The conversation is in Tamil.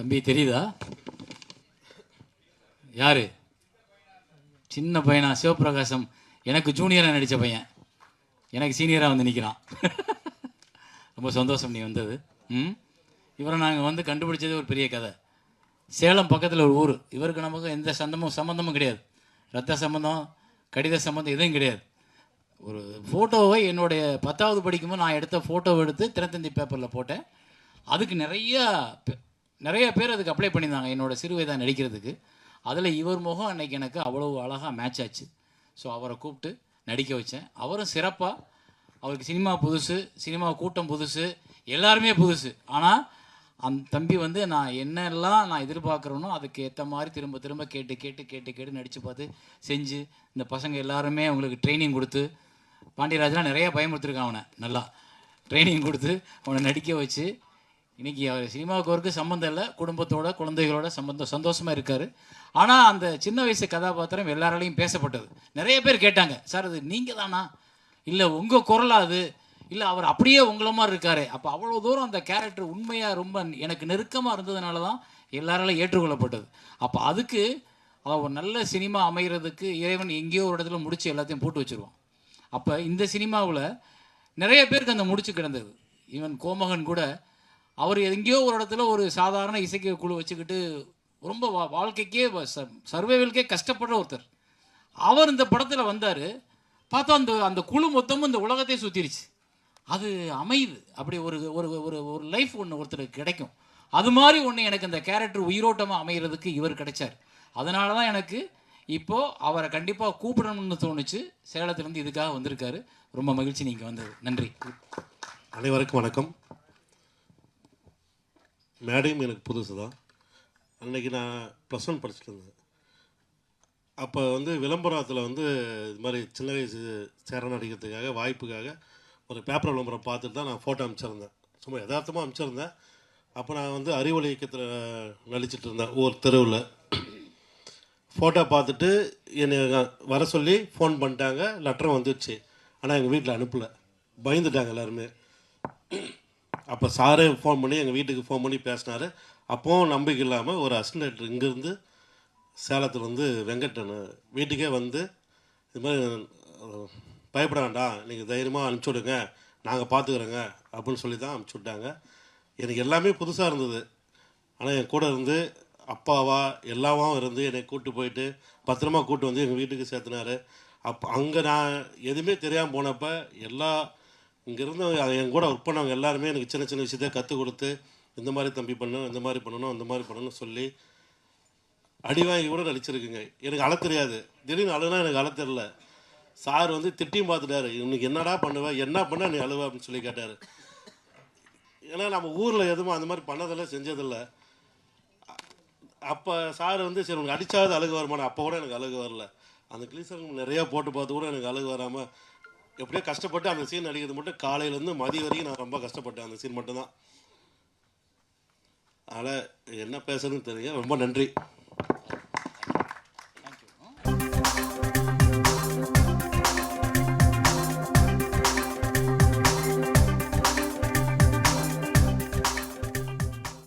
தம்பி தெரியுதா? யார்? சின்ன பையனா? சிவபிரகாசம். எனக்கு ஜூனியராக நடித்த பையன். எனக்கு சீனியராக வந்து நிற்கிறான் ரொம்ப சந்தோஷம் நீ வந்தது. ம்? இவரை நாங்கள் வந்து கண்டுபிடிச்சது ஒரு பெரிய கதை. சேலம் பக்கத்தில் ஒரு ஊர். இவருக்கு நமக்கு எந்த சந்தமும் சம்மந்தமும் கிடையாது. ரத்த சம்மந்தம் கடித சம்மந்தம் எதுவும் கிடையாது. ஒரு ஃபோட்டோவை என்னுடைய பத்தாவது படிக்கும்போது நான் எடுத்த ஃபோட்டோவை எடுத்து திறத்தந்தி பேப்பரில் போட்டேன். அதுக்கு நிறையா நிறைய பேர் அதுக்கு அப்ளை பண்ணியிருந்தாங்க என்னோட சிறு நடிக்கிறதுக்கு. அதில் இவர் முகம் அன்னைக்கு எனக்கு அவ்வளோ அழகாக மேட்ச் ஆச்சு. ஸோ அவரை கூப்பிட்டு நடிக்க வச்சேன். அவரும் சிறப்பாக அவருக்கு சினிமா புதுசு சினிமா கூட்டம் புதுசு எல்லாருமே புதுசு. ஆனால் அந்த தம்பி வந்து நான் என்னெல்லாம் நான் எதிர்பார்க்குறேனோ அதுக்கு ஏற்ற மாதிரி திரும்ப திரும்ப கேட்டு கேட்டு கேட்டு கேட்டு நடித்து பார்த்து செஞ்சு இந்த பசங்க எல்லாருமே அவங்களுக்கு ட்ரைனிங் கொடுத்து பாண்டியராஜெலாம் நிறைய பயமுறுத்திருக்கான் அவனை நல்லா. ட்ரைனிங் கொடுத்து அவனை நடிக்க வச்சு இன்னைக்கு அவர் சினிமாவுக்கு அவருக்கு சம்மந்தம் இல்லை. குடும்பத்தோட குழந்தைகளோட சம்பந்தம் சந்தோஷமாக இருக்கார். ஆனால் அந்த சின்ன வயசு கதாபாத்திரம் எல்லாராலையும் பேசப்பட்டது. நிறைய பேர் கேட்டாங்க சார் அது நீங்கள் தானா? இல்லை உங்கள் குரலா அது? இல்லை அவர் அப்படியே உங்களை மாதிரி இருக்காரு. அப்போ அவ்வளோ தூரம் அந்த கேரக்டர் உண்மையாக ரொம்ப எனக்கு நெருக்கமாக இருந்ததுனால தான் எல்லாராலும் ஏற்றுக்கொள்ளப்பட்டது. அப்போ அதுக்கு அவன் ஒரு நல்ல சினிமா அமைகிறதுக்கு இறைவன் எங்கேயோ ஒரு இடத்துல முடிச்சு எல்லாத்தையும் போட்டு வச்சுருவான். அப்போ இந்த சினிமாவில் நிறைய பேருக்கு அந்த முடிச்சு கிடந்தது. ஈவன் கோமகன் கூட அவர் எங்கேயோ ஒரு இடத்துல ஒரு சாதாரண இசைக்கு குழு வச்சுக்கிட்டு ரொம்ப வா- வாழ்க்கைக்கே சர்வைவல்கே கஷ்டப்படுற ஒருத்தர். அவர் இந்த படத்தில் வந்தார். பார்த்தா அந்த அந்த குழு மொத்தமும் இந்த உலகத்தை சுற்றிருச்சு அது அமையுது அப்படி ஒரு ஒரு ஒரு ஒரு லைஃப் ஒன்று ஒருத்தருக்கு கிடைக்கும். அது மாதிரி ஒன்று எனக்கு இந்த கேரக்டர் உயிரோட்டமாக அமைகிறதுக்கு இவர் கிடைச்சார். அதனால தான் எனக்கு இப்போது அவரை கண்டிப்பாக கூப்பிடணும்னு தோணுச்சு. சேலத்துலேருந்து இதுக்காக வந்திருக்காரு. ரொம்ப மகிழ்ச்சி நீங்கள் வந்தது. நன்றி. அனைவருக்கும் வணக்கம். மேடையும் எனக்கு புதுசு தான். அன்னைக்கு நான் ப்ளஸ் ஒன் படிச்சுட்டு இருந்தேன். அப்போ வந்து விளம்பரத்தில் வந்து இது மாதிரி சின்ன வயசு சேர நடிக்கிறதுக்காக வாய்ப்புக்காக ஒரு பேப்பர் விளம்பரம் பார்த்துட்டு தான் நான் ஃபோட்டோ அனுப்பிச்சிருந்தேன் சும்மா யதார்த்தமாக அனுப்பிச்சிருந்தேன் அப்போ நான் வந்து அறிவொளி இயக்கத்தில் நடிச்சிட்டு இருந்தேன் ஒரு தெருவில். ஃபோட்டோ பார்த்துட்டு என்னை வர சொல்லி ஃபோன் பண்ணிட்டாங்க. லெட்டரும் வந்துடுச்சு. ஆனால் எங்கள் வீட்டில் அனுப்பலை. பயந்துட்டாங்க எல்லாருமே. அப்போ சாரே ஃபோன் பண்ணி எங்கள் வீட்டுக்கு ஃபோன் பண்ணி பேசினாரு. அப்போவும் நம்பிக்கை இல்லாமல் ஒரு அசிஸ்டன்ட் இங்கேருந்து சேலத்தில் வந்து வெங்கட்டன் வீட்டுக்கே வந்து இது மாதிரி பயப்பட வேண்டாம். நீங்கள் தைரியமாக அனுப்பிச்சி விடுங்க. நாங்கள் பார்த்துக்குறோங்க அப்படின்னு சொல்லி தான் அனுப்பிச்சி விட்டாங்க. எனக்கு எல்லாமே புதுசாக இருந்தது. ஆனால் என் கூட இருந்து அப்பாவா எல்லாவும் இருந்து என்னை கூப்பிட்டு போயிட்டு பத்திரமா கூப்பிட்டு வந்து எங்கள் வீட்டுக்கு சேர்த்துனாரு. அப் அங்கே நான் எதுவுமே தெரியாமல் போனப்போ எல்லா இங்கேருந்து என் கூட ஒர்க் பண்ணவங்க எல்லாருமே எனக்கு சின்ன சின்ன விஷயத்த கற்றுக் கொடுத்து இந்த மாதிரி தம்பி பண்ணணும் இந்த மாதிரி பண்ணணும் இந்த மாதிரி பண்ணணும்னு சொல்லி அடி வாங்கி கூட நடிச்சிருக்குங்க. எனக்கு அழ தெரியாது. திடீர்னு அழுனா எனக்கு அழ தெரில சார் வந்து திட்டியும் பார்த்துட்டாரு. இன்னைக்கு என்னடா பண்ணுவேன் என்ன பண்ண நீ அழுவ? அப்படின்னு சொல்லி கேட்டார். ஏன்னா நம்ம ஊரில் எதுவும் அந்த மாதிரி பண்ணதில்லை செஞ்சதில்லை. அப்போ சார் வந்து சரி உனக்கு அடித்தாவது அழுகு வருமானம் அப்போ கூட எனக்கு அழுகு வரல. அந்த கிளீசர் நிறையா போட்டு பார்த்து கூட எனக்கு அழுகு வராமல் எப்படியோ கஷ்டப்பட்டு அந்த சீன் நடிக்கிறது மட்டும் காலையிலேருந்து மதிய வரைக்கும் நான் ரொம்ப கஷ்டப்பட்டேன். அந்த சீன் மட்டும்தான். அதனால் என்ன பேசுறதுன்னு தெரியும் ரொம்ப நன்றி.